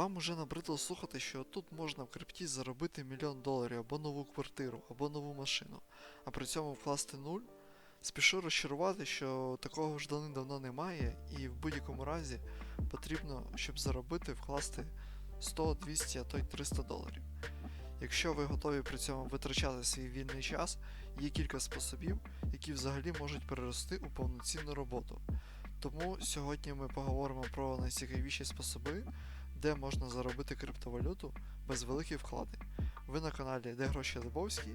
Вам уже набридло слухати, що тут можна в крипті заробити мільйон доларів або нову квартиру, або нову машину, а при цьому вкласти нуль? Спішу розчарувати, що такого ж давним-давно немає, і в будь-якому разі потрібно, щоб заробити, вкласти 100, 200, а то й 300 доларів. Якщо ви готові при цьому витрачати свій вільний час, є кілька способів, які взагалі можуть перерости у повноцінну роботу. Тому сьогодні ми поговоримо про найцікавіші способи, де можна заробити криптовалюту без великих вкладень. Ви на каналі Де Гроші Лебовські.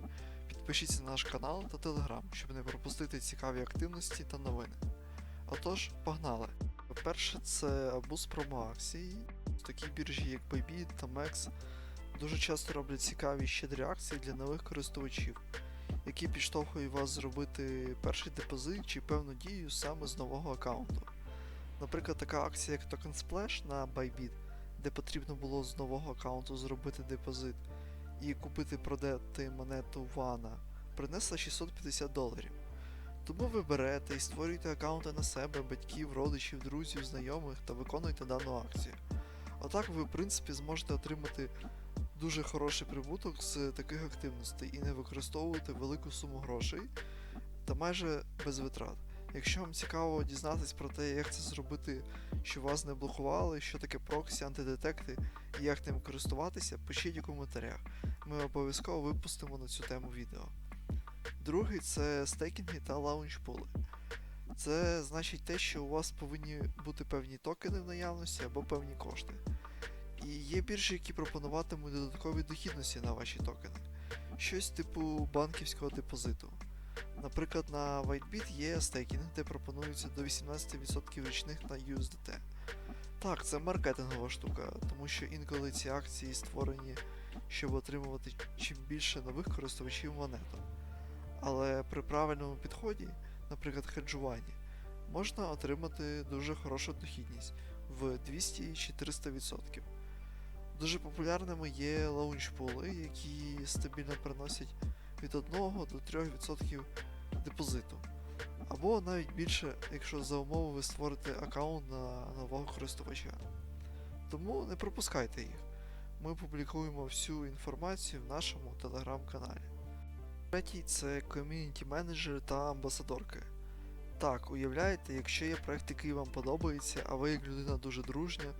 Підпишіться на наш канал та телеграм, щоб не пропустити цікаві активності та новини. Отож, погнали! По-перше, це абуз промоакцій. Такі біржі, як Bybit та MEX, дуже часто роблять цікаві щедрі акції для нових користувачів, які підштовхують вас зробити перший депозит чи певну дію саме з нового аккаунту. Наприклад, така акція, як Token Splash на Bybit, де потрібно було з нового аккаунту зробити депозит і купити продати монету Вана, принесла 650 доларів. Тому ви берете і створюєте аккаунти на себе, батьків, родичів, друзів, знайомих та виконуєте дану акцію. Отак ви, в принципі, зможете отримати дуже хороший прибуток з таких активностей і не використовувати велику суму грошей та майже без витрат. Якщо вам цікаво дізнатись про те, як це зробити, щоб вас не блокували, що таке проксі, антидетекти і як ним користуватися, пишіть у коментарях. Ми обов'язково випустимо на цю тему відео. Другий це стейкінги та лаунчпули. Це значить те, що у вас повинні бути певні токени в наявності або певні кошти. І є біржі, які пропонуватимуть додаткові дохідності на ваші токени. Щось типу банківського депозиту. Наприклад, на WhiteBit є стейкінг, де пропонується до 18% річних на USDT. Так, це маркетингова штука, тому що інколи ці акції створені, щоб отримувати чим більше нових користувачів монету. Але при правильному підході, наприклад, хеджуванні, можна отримати дуже хорошу дохідність в 200 чи 300%. Дуже популярними є лаунчпули, які стабільно приносять від 1 до 3% депозиту. Або навіть більше, якщо за умови ви створите аккаунт на нового користувача. Тому не пропускайте їх. Ми публікуємо всю інформацію в нашому телеграм-каналі. Третій це ком'юніті менеджери та амбасадорки. Так, уявляєте, якщо є проект, який вам подобається, а ви як людина дуже дружня,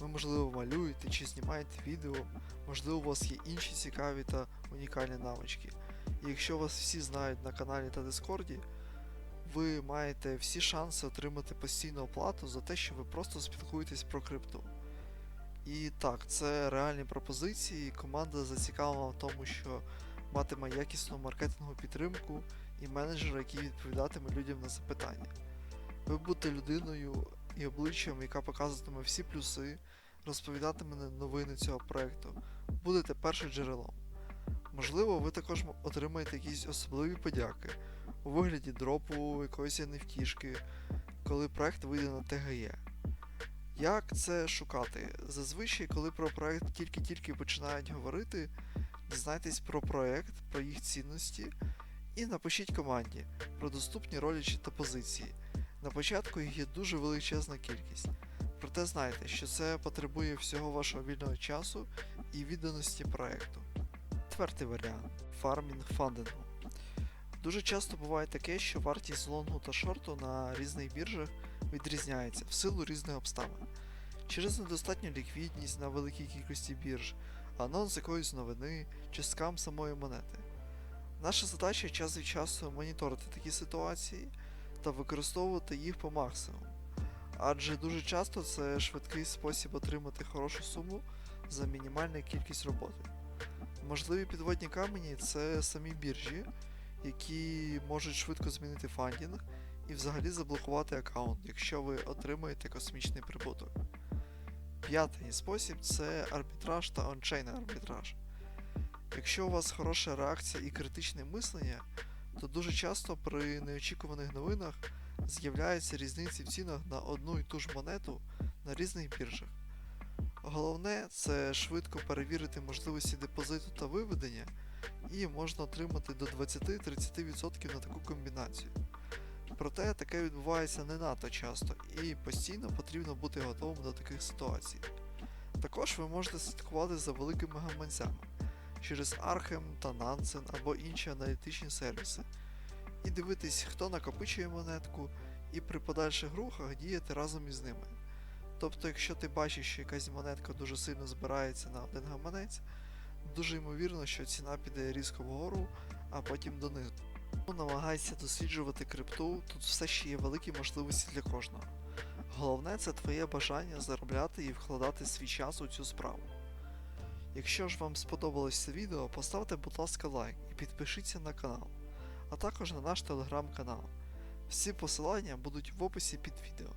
ви, можливо, малюєте чи знімаєте відео, можливо, у вас є інші цікаві та унікальні навички. І якщо вас всі знають на каналі та Дискорді, ви маєте всі шанси отримати постійну оплату за те, що ви просто спілкуєтесь про крипту. І так, це реальні пропозиції. Команда зацікавлена в тому, що матиме якісну маркетингову підтримку і менеджера, який відповідатиме людям на запитання. Ви будете людиною і обличчям, яка показуватиме всі плюси, розповідатиме новини цього проекту, будете першим джерелом. Можливо, ви також отримаєте якісь особливі подяки у вигляді дропу якоїсь невтішки, коли проект вийде на ТГЄ. Як це шукати? Зазвичай, коли про проект тільки-тільки починають говорити, дізнайтесь про проект, про їх цінності і напишіть команді про доступні ролі та позиції. На початку їх є дуже величезна кількість. Проте знайте, що це потребує всього вашого вільного часу і відданості проекту. Четвертий варіант фармінг фандингу. Дуже часто буває таке, що вартість лонгу та шорту на різних біржах відрізняється в силу різних обставин. Через недостатню ліквідність на великій кількості бірж, анонс якоїсь новини чи скам самої монети. Наша задача час від часу моніторити такі ситуації та використовувати їх по максимуму. Адже дуже часто це швидкий спосіб отримати хорошу суму за мінімальну кількість роботи. Можливі підводні камені це самі біржі, які можуть швидко змінити фандінг і взагалі заблокувати аккаунт, якщо ви отримаєте космічний прибуток. П'ятий спосіб це арбітраж та ончейн арбітраж. Якщо у вас хороша реакція і критичне мислення, то дуже часто при неочікуваних новинах з'являються різниці в цінах на одну і ту ж монету на різних біржах. Головне це швидко перевірити можливості депозиту та виведення, і можна отримати до 20-30% на таку комбінацію. Проте таке відбувається не надто часто і постійно потрібно бути готовим до таких ситуацій. Також ви можете слідкувати за великими гаманцями через Archem та Nansen або інші аналітичні сервіси, і дивитись, хто накопичує монетку, і при подальших рухах діяти разом із ними. Тобто, якщо ти бачиш, що якась монетка дуже сильно збирається на один гаманець, дуже ймовірно, що ціна піде різко вгору, а потім донизу. Намагайся досліджувати крипту, тут все ще є великі можливості для кожного. Головне це твоє бажання заробляти і вкладати свій час у цю справу. Якщо ж вам сподобалось це відео, поставте, будь ласка, лайк і підпишіться на канал, а також на наш телеграм-канал. Всі посилання будуть в описі під відео.